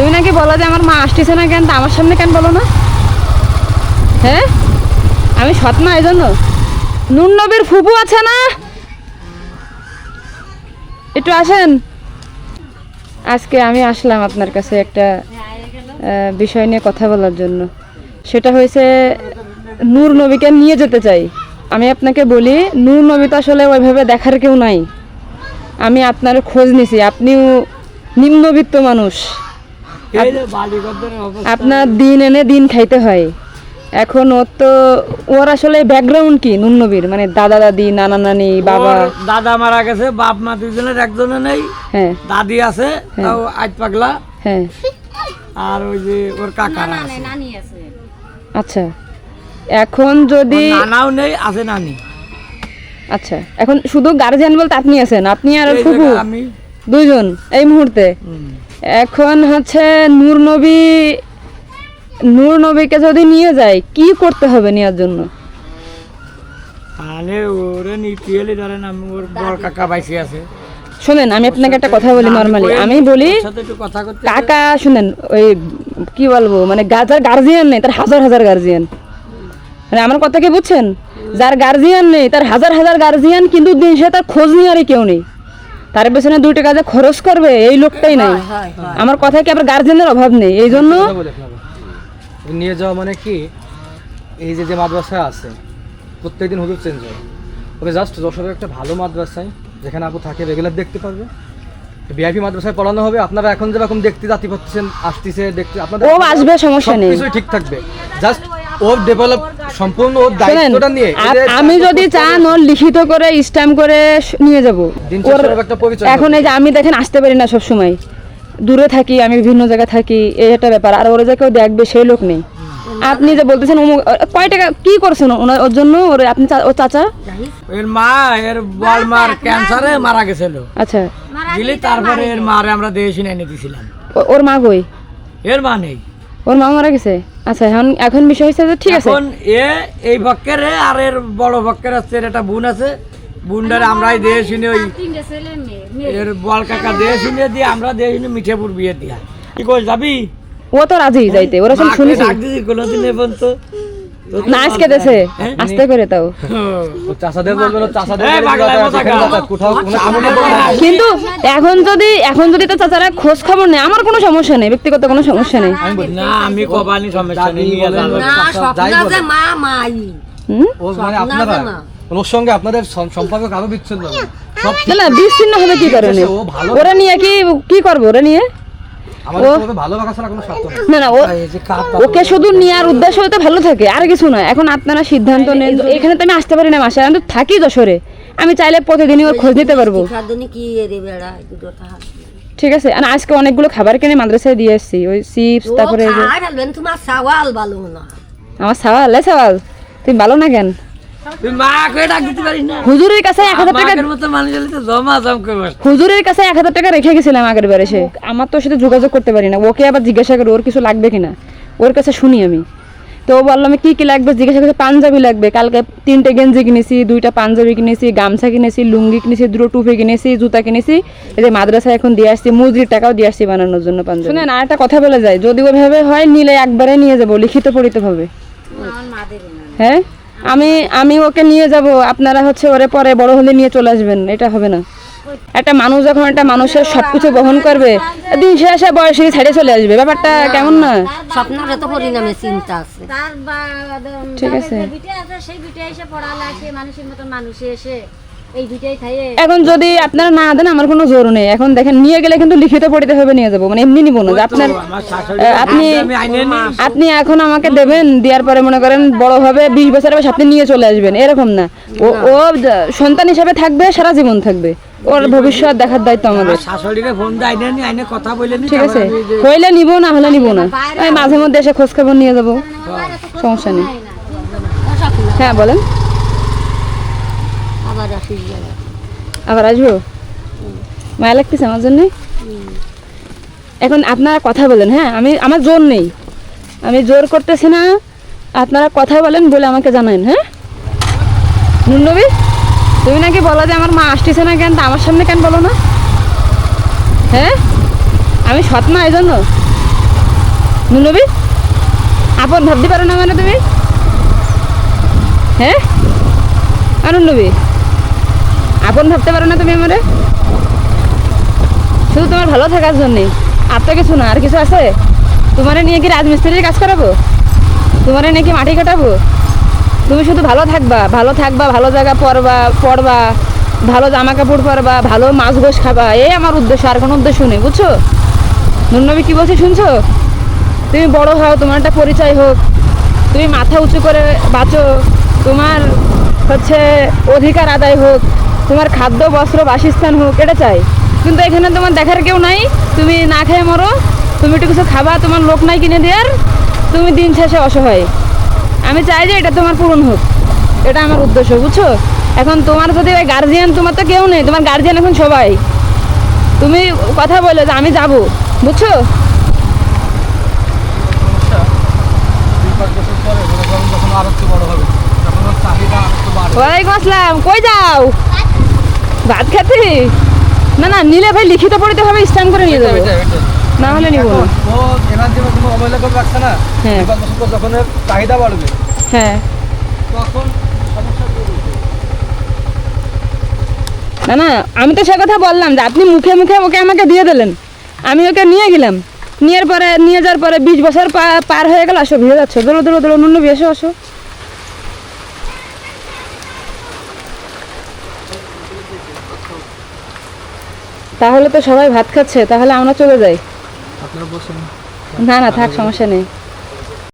তুমি নাকি বলো যে আমার মা আসতেছে না কেন? আমার সামনে কেন বলো না? হ্যাঁ? আমি সৎ না এই জন্য নুন নবীর ফুপু আছে না? একটু আসেন। আজকে আমি আসলাম আপনার কাছে একটা বিষয় নিয়ে কথা বলার জন্য। সেটা হয়েছে, নূর নবীকে নিয়ে যেতে চাই। আমি আপনাকে বলি, নূর নবী তো আসলে ওইভাবে দেখার কেউ নাই। আমি আপনার খোঁজ নিছি, আপনিও নিম্নবিত্ত মানুষ। আপনার দিন এনে দিন খাইতে হয়। এখন ওর তো ওর আসলে ব্যাকগ্রাউন্ড কি? নুন নবীর মানে দাদা দাদি নানা নানি বাবা? দাদা মারা গেছে বাপ মা দুজনের একজনে নেই হ্যাঁ। দাদি আছে তাও আজ পাগলা। হ্যাঁ। আর ওই যে ওর কাকা কাকারা আছে। আচ্ছা। এখন যদি নানাও নেই আছে নানি। আচ্ছা। এখন শুধু গার্জিয়ান বলতে আপনি আছেন আপনি আর ফুফু আমি। দুইজন এই মুহূর্তে। এখন হচ্ছে নূর নবী নূর নবীকে যদি নিয়ে যায় কি করতে হবে নেওয়ার জন্য? তাহলে ওরে নিতে এলে ধরেন আমি ওর বড় কাকা বাইসে আছে। শোনেন আমি আপনাকে একটা কথা বলি নর্মালি আমি বলি কাকা শুনেন ওই কি বলব মানে যার গার্জিয়ান নেই তার হাজার হাজার গার্জিয়ান মানে আমার কথা কি বুঝছেন? যার গার্জিয়ান নেই তার হাজার হাজার গার্জিয়ান কিন্তু দিন সে তার খোঁজ নিয়ে আর কেউ নেই। তার পেছনে দুই টাকা যে খরচ করবে এই লোকটাই নাই। আমার কথা কি আবার গার্জেনের অভাব নেই? এই জন্য। নিয়ে যাওয়া মানে কি? এই যে যে মাদ্রাসায় আছে প্রত্যেকদিন হুজুর চেঞ্জ হয়। তবে জাস্ট যশোরের একটা ভালো মাদ্রাসায় যেখানে আপু থাকে রেগুলার দেখতে পারবে। ভিআইপি মাদ্রাসায় পড়ানো হবে আপনারা এখন যেরকম দেখতে জাতি পাচ্ছেন আসতেছে দেখতে আপনাদের ও আসবে সমস্যা নেই। ঠিক থাকবে। জাস্ট ওর ডেভেলপ সম্পূর্ণ দায়িত্বটা নিয়ে আমি যদি চান ওর লিখিত করে স্ট্যাম্প করে নিয়ে যাব। এখন এই যে আমি দেখেন আসতে পারি না সব সময় দূরে থাকি আমি বিভিন্ন জায়গায় থাকি এই একটা ব্যাপার। আর ওরা যে কেউ দেখবে সেই লোক নেই। আপনি যে বলতেছেন কয় টাকা কি করছেন? ওনার ওর জন্য ওর আপনি ও চাচা? এর মা এর বল মার ক্যান্সারে মারা। গেছিল। আচ্ছা। দিলি তারপরে এর মারে আমরা দেশে এনে দিয়েছিলাম ওর মা গই এর মা নেই। ওর মা মারা গেছে? আচ্ছা এখন এখন বিষয় হচ্ছে যে ঠিক আছে। এখন এ এই বক্কের আর এর বড় বক্কের আছে এর একটা বোন আছে। বোনটারে আমরাই দিয়ে শুনে ওই এর বল কাকা দিয়ে শুনে দিয়ে আমরা দিয়ে শুনে মিঠেপুর বিয়ে দিয়া। কি কই যাবি? ও তো রাজি যাইতে ওরা শুনেছি। ডাক দিছি কোনোদিন এখন তো না আজকে দেশে। হ্যাঁ? আসতে করে তাও কিন্তু এখন যদি এখন যদি তো চাচারা খোঁজ খবর নেই আমার কোনো সমস্যা নেই ব্যক্তিগত কোনো সমস্যা নেই। আমি কবানি সমস্যা নেই। মা মাই। মানে আপনারা? ওর সঙ্গে আপনাদের সম্পর্ক কারও বিচ্ছিন্ন না। বিচ্ছিন্ন হবে কি কারণে? ও ওরা নিয়ে কি কি করব ওরা নিয়ে? না না ওকে শুধু নেওয়ার উদ্দেশ্য হতে ভালো থাকে আর কিছু না এখন আপনারা সিদ্ধান্ত নেন এখানে তো আমি আসতে পারি না মাসে আমি তো থাকি যশোরে। আমি চাইলে প্রতিদিনই ওর খোঁজ নিতে পারব। ঠিক আছে আর আজকে অনেকগুলো খাবার কিনে মাদ্রাসায় দিয়ে এসেছি। ওই চিপস তারপরে সাওয়াল আমার সাওয়াল এ সাওয়াল তুমি ভালো না কেন? না? হুজুরের কাছে এক হাজার টাকা। হুজুরের কাছে এক হাজার টাকা রেখে গেছিলাম আগের বার আমার তো সাথে যোগাযোগ করতে পারি না। ওকে আবার জিজ্ঞাসা করি ওর কিছু লাগবে কিনা? ওর কাছে শুনি আমি। তো কি কি লাগবে? জিজ্ঞাসা করছে পাঞ্জাবি লাগবে। কালকে তিনটে গেঞ্জি কিনেছি দুইটা পাঞ্জাবি কিনেছি গামছা কিনেছি লুঙ্গি কিনেছি দুটো টুপি কিনেছি জুতা কিনেছি। এই যে মাদ্রাসায় এখন দিয়ে আসছি মজুরির টাকাও দিয়ে আসছি বানানোর জন্য পাঞ্জাবি। শুনেন আর একটা কথা বলে যায় যদি ওইভাবে হয় নিলে একবারে নিয়ে যাব লিখিত পড়িতে হবে। হ্যাঁ? আমি আমি ওকে নিয়ে যাব আপনারা হচ্ছে ওরে পরে বড় হলে নিয়ে চলে আসবেন এটা হবে না। একটা মানুষ যখন একটা মানুষের সবকিছু বহন করবে দিন শেষে বয়সে ছেড়ে চলে আসবে ব্যাপারটা কেমন না? স্বপ্নের তো পরিণামে চিন্তা আছে। তার ঠিক আছে। বিটে আছে সেই বিটে এসে পড়ালে সে মানুষের মতো মানুষে এসে এখন যদি আপনারা না দেন আমার কোনো জোর নেই। এখন দেখেন নিয়ে গেলে কিন্তু লিখিত পড়িতে হবে নিয়ে যাব। মানে এমনি নিব না। আপনার আপনি আমি আইনে নিই। আপনি এখন আমাকে দেবেন দেওয়ার পরে মনে করেন বড় হবে বিশ বছর বয়স আপনি নিয়ে চলে আসবেন। এরকম না। ও ও সন্তান হিসাবে থাকবে সারা জীবন থাকবে। ওর ভবিষ্যৎ দেখার দায়িত্ব আমাদের। শাশুড়িকে ফোন দিয়ে নি আইনে কথা বলে নি ঠিক আছে। হইলে নিব না হলে নিব না। আমি মাঝে মধ্যে এসে খোঁজ খবর নিয়ে যাব। সমস্যা নেই। হ্যাঁ বলেন। আবার আসব? মায়া লাগতেছে আমার জন্যে? এখন আপনারা কথা বলেন হ্যাঁ? আমি, আমার জোর নেই। আমি জোর করতেছি না, আপনারা কথা বলেন বলে আমাকে জানান হ্যাঁ? নুনবী তুমি নাকি বলো যে আমার মা আসতেছে না কেন? আমার সামনে কেন বলো না? হ্যাঁ? আমি সৎ না, এই জন্য। নুনবি আপন ভাবতে পারো না মানে তুমি? হ্যাঁ? নবী আপন ভাবতে পারো না তুমি আমারে? শুধু তোমার ভালো থাকার জন্যে, আর তো কিছু না, আর কিছু আছে? তোমারে নিয়ে কি রাজমিস্ত্রির কাজ করাবো? তোমারে নিয়ে কি মাটি কাটাবো? তুমি শুধু ভালো থাকবা ভালো থাকবা, ভালো জায়গা পরবা পড়বা ভালো জামা কাপড় পরবা, ভালো মাছ গোস খাবা এই আমার উদ্দেশ্য, আর কোনো উদ্দেশ্য নেই, বুঝছ? নুনবী কী বলছি শুনছো? তুমি বড় হও, তোমার একটা পরিচয় হোক, তুমি মাথা উঁচু করে বাঁচো, তোমার হচ্ছে অধিকার আদায় হোক তোমার খাদ্য বস্ত্র বাসস্থান হোক এটা চাই। কিন্তু এখানে তোমার দেখার কেউ নাই। তুমি না খেয়ে মরো। তুমি একটু কিছু খাবা তোমার লোক নাই কিনে দেওয়ার। তুমি দিন শেষে অসহায়। আমি চাই যে এটা তোমার পূরণ হোক। এটা আমার উদ্দেশ্য বুঝছ? এখন তোমার যদি ওই গার্জিয়ান তোমার তো কেউ নেই। তোমার গার্জিয়ান এখন সবাই। তুমি কথা বলে যে আমি যাব বুঝছ? বাড়বে। ওয়ালাইকুম আসসালাম। কই যাও? ভাত খেতে? না না নিলে ভাই লিখিত পড়িতে হবে স্ট্যান্ড করে নিয়ে যাবে। না হলে নিব না। ও কোনো অবহেলা করে রাখছে না? হ্যাঁ। যখন চাহিদা বাড়বে হ্যাঁ। তখন। না না আমি তো সে কথা বললাম যে আপনি মুখে মুখে ওকে আমাকে দিয়ে দিলেন। আমি ওকে নিয়ে গেলাম। নিয়ে পরে নিয়ে যাওয়ার পরে বিশ বছর পার হয়ে গেল আসো ভিড়ে যাচ্ছ। দৌড়ো দৌড়ো দৌড়ো নুন এসো আসো। তাহলে তো সবাই ভাত খাচ্ছে তাহলে আমরা চলে যাই। না না থাক সমস্যা নেই।